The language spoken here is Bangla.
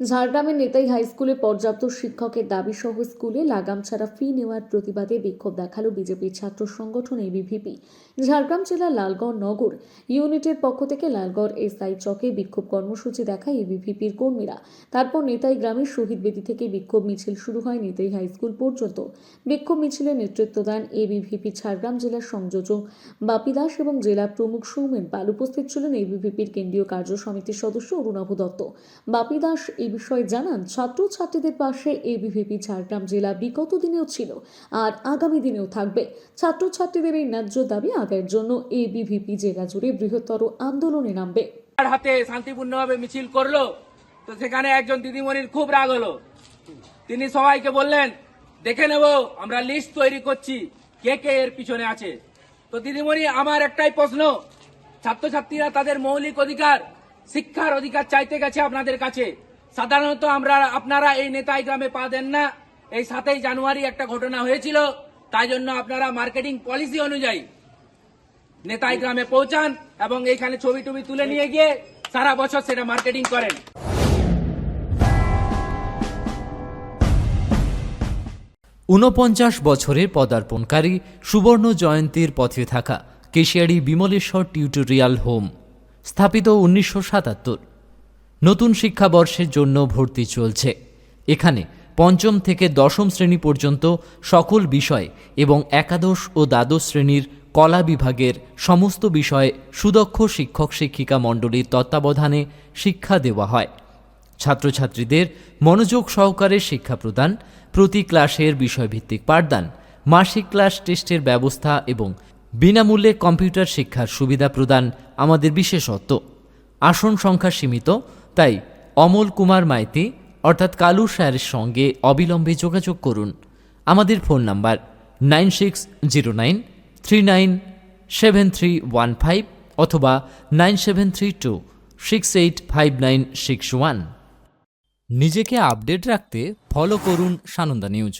ঝাড়গ্রামের নেতাই হাই স্কুলে পর্যাপ্ত শিক্ষকের দাবি সহ স্কুলে লাগাম ছাড়া ফি নেওয়ার প্রতিবাদে বিক্ষোভ দেখাল বিজেপির ছাত্র সংগঠন এবিভিপি ঝাড়গ্রাম জেলার লালগড় নগর ইউনিটের পক্ষ থেকে লালগড় এসআই চকে বিক্ষোভ কর্মসূচি দেখায় এবিভিপির কর্মীরা। তারপর নেতাই গ্রামের শহীদ বেদি থেকে বিক্ষোভ মিছিল শুরু হয় নেতাই হাই স্কুল পর্যন্ত। বিক্ষোভ মিছিলে নেতৃত্ব দেন এবিভিপি ঝাড়গ্রাম জেলার সংযোজক বাপি দাস এবং জেলা প্রমুখ সৌমেন পাল। উপস্থিত ছিলেন এবিভিপির কেন্দ্রীয় কার্য সমিতির সদস্য অরুণাভ দত্ত। বাপি দাস এই বিষয়ে জানান ছাত্র ছাত্রীদের পাশে এবিভিপি ঝাড়গ্রাম জেলা বিগত দিনেও ছিল আর আগামী দিনেও থাকবে। ছাত্রছাত্রীদের এই ন্যায্য দাবি আদায়ের জন্য এবিভিপি জেলা জুড়ে বৃহত্তর আন্দোলনে নামবে। তার হাতে শান্তিপূর্ণভাবে মিছিল করল, তো সেখানে একজন দিদিমণির খুব রাগ হলো। তিনি সবাইকে বললেন, দেখে নেব, আমরা লিস্ট তৈরি করছি, কে কে এর পিছনে আছে? তো দিদিমণি, আমার একটাই প্রশ্ন, ছাত্রছাত্রীরা তাদের মৌলিক অধিকার, শিক্ষার অধিকার চাইতে গেছে আপনাদের কাছে? সাধারণত আমরা, আপনারা এই নেতাই গ্রামে পা দেন না। এই সাতই জানুয়ারি একটা ঘটনা হয়েছিল, তাই জন্য আপনারা মার্কেটিং পলিসি অনুযায়ী নেতাই গ্রামে পৌঁছান এবং এইখানে ছবি টবি তুলে নিয়ে গিয়ে সারা বছর সেটা মার্কেটিং করেন। ঊনপঞ্চাশ বছরের পদার্পণকারী সুবর্ণ জয়ন্তীর পথে থাকা কেশিয়ারি বিমলেশ্বর টিউটোরিয়াল হোম, স্থাপিত উনিশশো সাতাত্তর। নতুন শিক্ষাবর্ষের জন্য ভর্তি চলছে। এখানে পঞ্চম থেকে দশম শ্রেণি পর্যন্ত সকল বিষয় এবং একাদশ ও দ্বাদশ শ্রেণির কলা বিভাগের সমস্ত বিষয়ে সুদক্ষ শিক্ষক শিক্ষিকা মণ্ডলীর তত্ত্বাবধানে শিক্ষা দেওয়া হয়। ছাত্রছাত্রীদের মনোযোগ সহকারে শিক্ষা প্রদান, প্রতি ক্লাসের বিষয়ভিত্তিক পাঠদান, মাসিক ক্লাস টেস্টের ব্যবস্থা এবং বিনামূল্যে কম্পিউটার শিক্ষার সুবিধা প্রদান আমাদের বিশেষত্ব। আসন সংখ্যা সীমিত তাই অমল কুমার মাইতি, অর্থাৎ কালু স্যারের সঙ্গে অবিলম্বে যোগাযোগ করুন। আমাদের phone number nine six zero nine three nine seven three one five অথবা nine seven three two six eight five nine six one. নিজেকে আপডেট রাখতে ফলো করুন সানন্দা নিউজ।